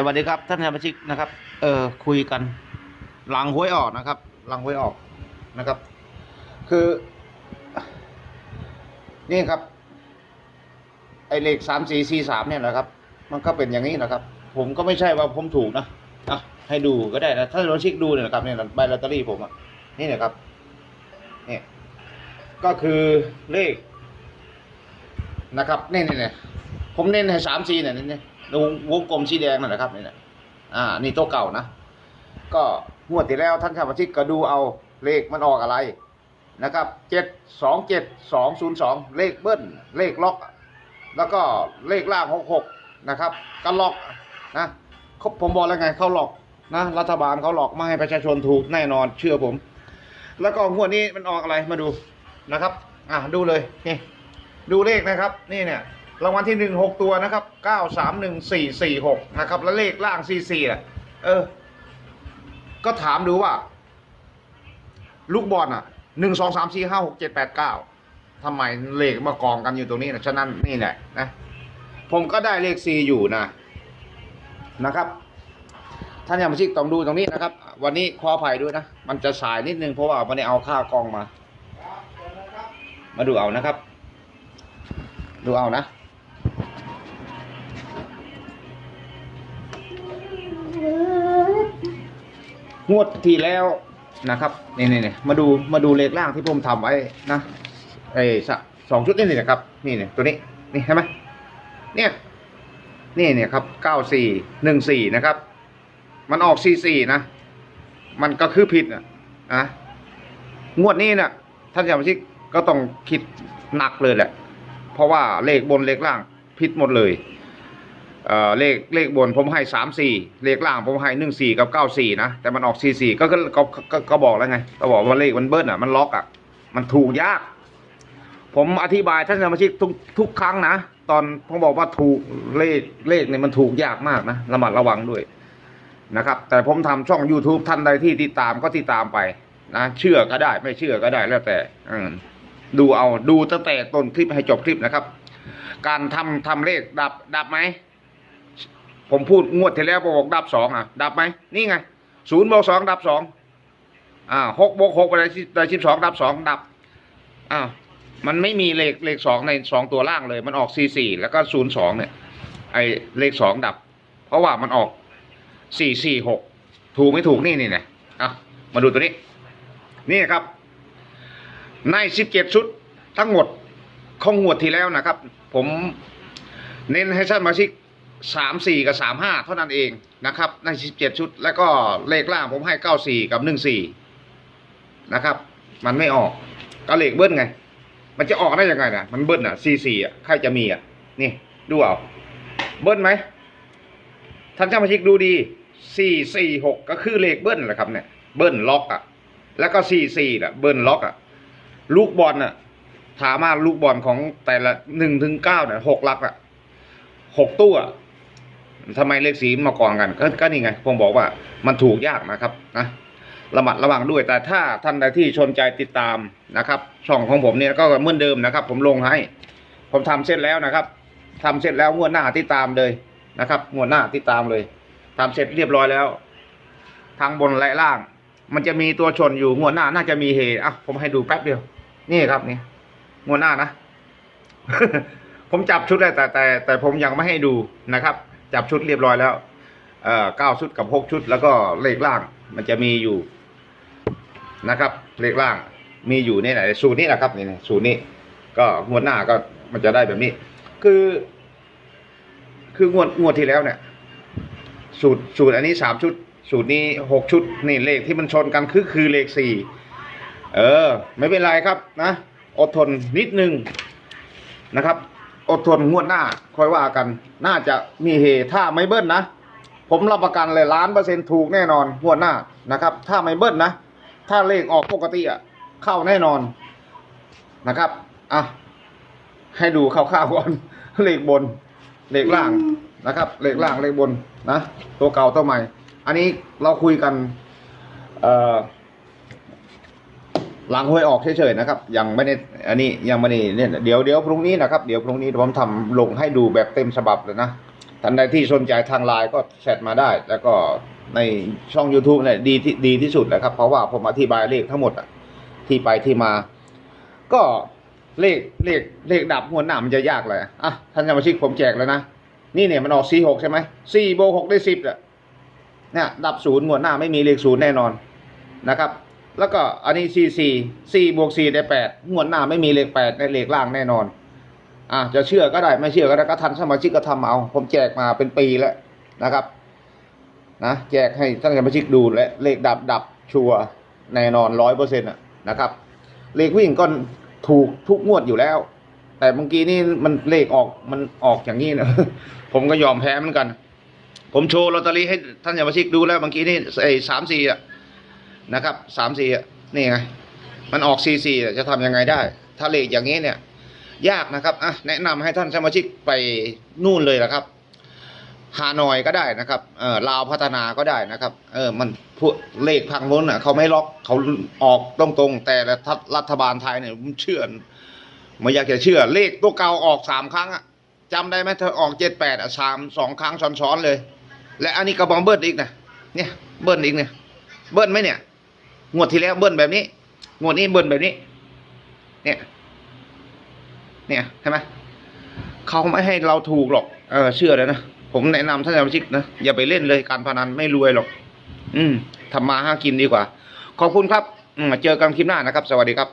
สวัสดีครับท่านสมาชิกนะครับ เออคุยกัน หลังหวยออกนะครับหลังหวยออกนะครับ คือ นี่ครับ ไอเลขสามสี่สี่สามเนี่ยนะครับ มันก็เป็นอย่างนี้นะครับ ผมก็ไม่ใช่ว่าผมถูกนะอะให้ดูก็ได้นะท่านสมาชิกดูเนี่ยนะครับเนี่ยใบลอตเตอรี่ผมอะนี่นะครับนี่ก็คือเลขนะครับนี่นี่เนี่ยผมเน้นให้สามสี่เนี่ยเนี่ย วงวงกลมสีแดงนั่นแหละครับนี่เนี่ยอ่า นี่โต๊ะเก่านะ ก็งวดที่แล้วท่านสมาชิกก็ดูเอาเลขมันออกอะไรนะครับเจ็ดสองเจ็ดสองศูนย์สองเลขเบิ้ลเลขล็อก แล้วก็เลขล่างหกหกนะครับก็ล็อกนะเขาผมบอกแล้วไงเขาหลอกนะรัฐบาลเขาหลอกไม่ให้ประชาชนถูกแน่นอนเชื่อผม แล้วก็งวนี้มันออกอะไรมาดูนะครับ อะดูเลยนี่ดูเลขนะครับ นี่เนี่ย รางวัลที่หนึ่งหกตัวนะครับเก้าสามหนึ่งสี่สี่หกนะครับ แล้วเลขล่างสี่สี่อะเออ ก็ถามดูว่า ลูกบอลอะหนึ่งสองสามสี่ห้าหกเจ็ดแปดเก้าทำไมเลขมากองกันอยู่ตรงนี้นะฉะนั้นนี่แหละนะ ผมก็ได้เลขสี่อยู่นะนะครับท่านยามชิกต้องดูตรงนี้นะครับ วันนี้ขออภัยด้วยนะ มันจะสายนิดนึงเพราะว่าวันนี้เอาค่ากองมา มาดูเอานะครับ ดูเอานะ งวดที่แล้วนะครับนี่นี่นี่มาดูมาดูเลขล่างที่ผมทำไว้นะไอ้สองชุดนี่นี่นะครับนี่เนี่ยตัวนี้นี่ใช่ไหมเนี่ยนี่เนี่ยครับเก้าสี่หนึ่งสี่นะครับ มันออกสี่สี่นะ มันก็คือผิดอะอะงวดนี้เนี่ยท่านสมาชิกก็ต้องคิดหนักเลยแหละ เพราะว่าเลขบนเลขล่างผิดหมดเลย เอ่อเลขเลขบนผมให้สามสี่เลขล่างผมให้หนึ่งสี่กับเก้าสี่นะแต่มันออกสี่สี่ก็ก็ก็ก็บอกแล้วไงก็บอกว่าเลขมันเบิ้ลอะมันล็อกอะมันถูกยาก ผมอธิบายท่านสมาชิกทุกทุกครั้งนะตอนผมบอกว่าถูกเลขเลขเนี่ยมันถูกยากมากนะระมัดระวังด้วยนะครับแต่ผมทำช่อง YouTube ท่านใดที่ติดตามก็ติดตามไปนะเชื่อก็ได้ไม่เชื่อก็ได้แล้วแต่อดูเอาดูตั้งแต่ต้นคลิปให้จบคลิปนะครับ การทำทำเลขดับดับไหม ผมพูดงวดที่แล้วบอกดับสองอะ ดับไหมนี่ไงศูนย์บวกสองดับสองอ่าหกบวกหกไปได้ได้สิบสองดับสองดับอ้าวมันไม่มีเลขเลขสองในสองตัวล่างเลย มันออกสี่สี่แล้วก็ศูนย์สองเนี่ย ไอเลขสองดับ เพราะว่ามันออกสี่สี่หกถูกไม่ถูกนี่นี่ไงอะมาดูตัวนี้ นี่ครับ ในสิบเจ็ดชุดทั้งหมดของงวดที่แล้วนะครับ ผมเน้นให้ท่านมาชิก สามสี่กับสามห้าเท่านั้นเองนะครับในสิบเจ็ดชุด แล้วก็เลขล่างผมให้เก้าสี่กับหนึ่งสี่นะครับ มันไม่ออกก็เลขเบิ้ลไง มันจะออกได้ยังไงนะมันเบิ้ลอะสี่สี่อะใครจะมีอะนี่ดูเอาเบิ้ลไหมท่านเจ้ามาชิกดูดีสี่สี่หกก็คือเลขเบิ้ลแหละครับเนี่ยเบิ้ลล็อกอะแล้วก็สี่สี่อะเบิ้ลล็อกอะลูกบอลอะถามว่าลูกบอลของแต่ละหนึ่งถึงเก้าเนี่ยหกลักอะหกตัว ทำไมเลขสีมากองกันก็ก็นี่ไงผมบอกว่ามันถูกยากนะครับนะระมัดระวังด้วยแต่ถ้าท่านใดที่ชนใจติดตามนะครับ ช่องของผมเนี่ยก็เหมือนเดิมนะครับ ผมลงให้ ผมทำเสร็จแล้วนะครับทำเสร็จแล้วงวดหน้าติดตามเลยนะครับงวดหน้าติดตามเลยทำเสร็จเรียบร้อยแล้วทางบนและล่าง มันจะมีตัวชนอยู่งวดหน้าน่าจะมีเฮอะผมให้ดูแป๊บเดียว นี่ครับนี่งวดหน้านะผมจับชุดแล้วแต่แต่แต่ผมยังไม่ให้ดูนะครับ จับชุดเรียบร้อยแล้วเอ่อเก้าชุดกับหกชุด แล้วก็เลขล่างมันจะมีอยู่นะครับ เลขล่างมีอยู่ในไหนสูตรนี้แหละครับนี่สูตรนี้ ก็งวดหน้าก็มันจะได้แบบนี้ คือ คืองวดงวดที่แล้วเนี่ย สูตรสูตรอันนี้สามชุด สูตรนี้หกชุดนี่เลขที่มันชนกันคือคือเลขสี่เออ ไม่เป็นไรครับนะอดทนนิดนึงนะครับ อดทนงวดหน้าค่อยว่ากัน น่าจะมีเฮถ้าไม่เบิ้ลนะ ผมรับประกันเลยล้านเปอร์เซ็นต์ถูกแน่นอนงวดหน้านะครับ ถ้าไม่เบิ้ลนะ ถ้าเลขออกปกติอะเข้าแน่นอนนะครับอะให้ดูคร่าวๆก่อนเลขบนเลขล่างนะครับ เลขล่างเลขบนนะ ตัวเก่าตัวใหม่ อันนี้เราคุยกัน เอ่อ หลังหวยออกเฉยๆนะครับยังไม่ได้อันนี้ยังไม่ได้เนี่ยเดี๋ยวเดี๋ยวพรุ่งนี้นะครับเดี๋ยวพรุ่งนี้ผมทำลงให้ดูแบบเต็มฉบับเลยนะท่านใดที่สนใจทางไลน์ก็แชทมาได้ แล้วก็ในช่อง YouTube เนี่ยดีที่ดีที่สุดแหละครับ เพราะว่าผมอธิบายเลขทั้งหมดอะที่ไปที่มา ก็เลขเลขเลขดับหัวหน้ามันจะยากเลยอะท่านสมาชิกผมแจกแล้วนะนี่เนี่ยมันออกสี่หกใช่ไหมสี่โบกหกได้สิบอะเนี่ยดับศูนย์หัวหน้าไม่มีเลขศูนย์แน่นอนนะครับ แล้วก็อันนี้สี่สี่สี่บวกสี่ได้แปดหัวหน้าไม่มีเลขแปดในเลขล่างแน่นอน อะจะเชื่อก็ได้ไม่เชื่อก็ได้ก็ทันสมาชิกก็ทำเอา ผมแจกมาเป็นปีแล้วนะครับ นะแจกให้ท่านสมาชิกดูและเลขดับดับชัวร์แน่นอนร้อยเปอร์เซ็นต์นะครับ เลขวิ่งก็ถูกทุกงวดอยู่แล้ว แต่เมื่อกี้นี่มันเลขออกมันออกอย่างนี้นะผมก็ยอมแพ้เหมือนกัน ผมโชว์ลอตเตอรี่ให้ท่านสมาชิกดูแล้วเมื่อกี้นี่ไอ้สามสี่อะ นะครับสามสี่นี่ไงมันออกสี่สี่จะทำยังไงได้ ถ้าเลขอย่างนี้เนี่ย ยากนะครับอะแนะนำให้ท่านสมาชิกไปนู่นเลยนะครับฮานอยก็ได้นะครับเออลาวพัฒนาก็ได้นะครับ เออมันพวกเลขพังนู้นอะเขาไม่ล็อกเขาออกตรงๆ แต่รัฐบาลไทยเนี่ยผมเชื่อไม่อยากจะเชื่อ เลขตัวเก่าออกสามครั้งอะจำได้ไหมเธอออกเจ็ดแปดอะสามสองครั้งซ้อนๆเลย และอันนี้กระบองเบิ้ลอีกนะเนี่ยเบิ้ลอีกเนี่ยเบิ้ลไหมเนี่ย งวดที่แล้วเบิ้ลแบบนี้ งวดนี้เบิ้ลแบบนี้ เนี่ย เนี่ยใช่ไหมเขาไม่ให้เราถูกหรอก เออเชื่อเลยนะ ผมแนะนำท่านสมาชิกนะ อย่าไปเล่นเลยการพนันไม่รวยหรอก อืมทำมาห้ากินดีกว่า ขอบคุณครับอืมเจอกันคลิปหน้านะครับ สวัสดีครับ